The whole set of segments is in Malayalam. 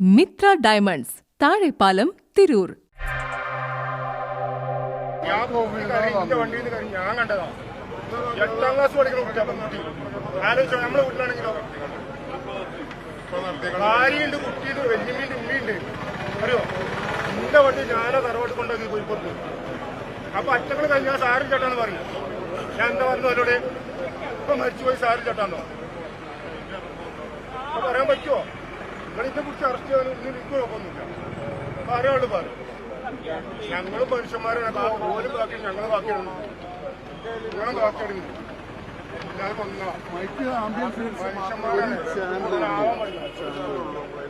മിത്ര ഡയമണ്ട്സ് താഴെപ്പാലം തിരൂർ. ഞാൻ വണ്ടിയിൽ നിന്ന് ഞാൻ കണ്ടതാ. എട്ടാം ക്ലാസ് പഠിക്കുന്ന എന്റെ വണ്ടി ഞാനാ തറവാട്ട് കൊണ്ടാക്കി കോഴിക്കോട്ട് അപ്പൊ അറ്റങ്ങൾ കഴിഞ്ഞാൽ സാരും ചേട്ടാന്ന് പറഞ്ഞു ഞാൻ എന്താ പറഞ്ഞു അവരോട്? ഇപ്പൊ മരിച്ചുപോയി സാരും ചേട്ടാന്നോ പറയാൻ പറ്റുമോ നിങ്ങൾ ഇതിനെ കുറിച്ച് അറസ്റ്റ് ചെയ്യാൻ ഇന്ന് എനിക്ക് കുഴപ്പമൊന്നുമില്ല. ആരാൾ പറയും ഞങ്ങളും മനുഷ്യന്മാരാണ്. ഓരോ ബാക്കി ഞങ്ങൾ ബാക്കിയാണ്. നിങ്ങളും ബാക്കിയാണ്. ഞാൻ കൊന്നതാ. മനുഷ്യന്മാരാണ്.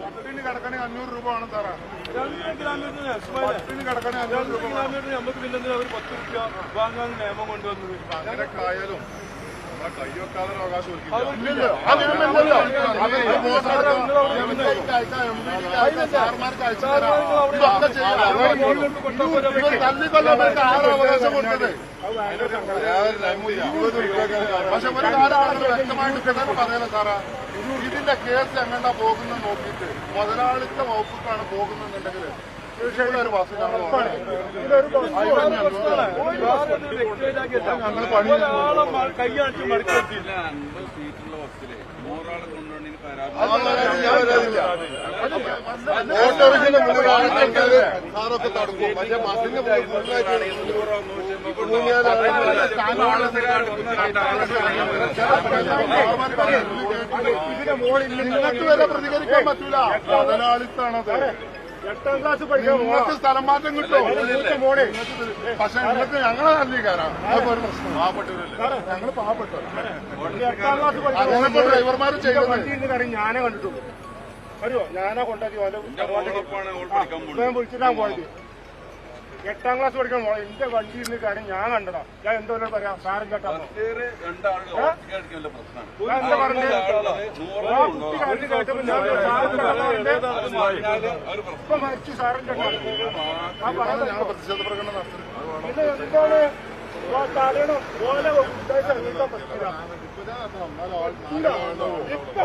പട്ടിണി കിടക്കണേ അഞ്ഞൂറ് രൂപ ആണ് സാറാ. പട്ടിണി കിടക്കണേ അഞ്ഞൂറ് രൂപ. കിലോമീറ്ററിന് നമുക്ക് പിന്നെ അവർ പത്ത് രൂപ വാങ്ങാൻ നിയമം കൊണ്ടുവന്നത്? അങ്ങനെയൊക്കെ ആയാലും തല്ലിക്കൊല്ലാൻ ആറ് അവകാശം കൊടുത്തത് പക്ഷെ ഒരു കാലമാണ് വ്യക്തമായിട്ട് കിട്ടാൻ പറയാലോ സാറാ ഇതിന്റെ കേസ് എങ്ങണ്ടാ പോകുന്ന നോക്കിയിട്ട് മുതലാളിത്ത വകുപ്പാണ് പോകുന്നുണ്ടെങ്കിൽ കൈയാട്ടി വെച്ചില്ല അൻപത് സീറ്റുള്ള ബസ്സിലെ നൂറാളെ കൊണ്ടുപോകണതിന് പരാതി സാറൊക്കെ തടുക്കും പക്ഷെ ബസ്സിന്റെ നിങ്ങൾക്ക് വരെ പ്രതികരിക്കാൻ പറ്റൂല. മുതലാളിത്താണത് എട്ടാം ക്ലാസ് നിങ്ങൾക്ക് സ്ഥലം മാറ്റം കിട്ടും മോളെ. പക്ഷെ നിങ്ങൾക്ക് ഞങ്ങളെ അംഗീകാരം. ഞങ്ങൾ പാവപ്പെട്ടു എട്ടാം ക്ലാസ് അങ്ങനത്തെ ഡ്രൈവർമാർ ചെയ്യുന്നത് ഞാനേ കണ്ടിട്ടുള്ളൂ. വരുമോ ഞാനാ കൊണ്ടാക്കി പഠിക്കാൻ വിളിച്ചിട്ടാ പോയത്. എട്ടാം ക്ലാസ് പഠിക്കാൻ മോളെ എന്റെ വണ്ടി ഇന്ന് കാര്യം ഞാൻ കണ്ടടാ ഞാൻ എന്തോ പറയാം സാറും കേട്ടാ ഇപ്പൊ മരിച്ചു എന്താണ് തടയണം ഓല പറ്റില്ല. ഇപ്പൊ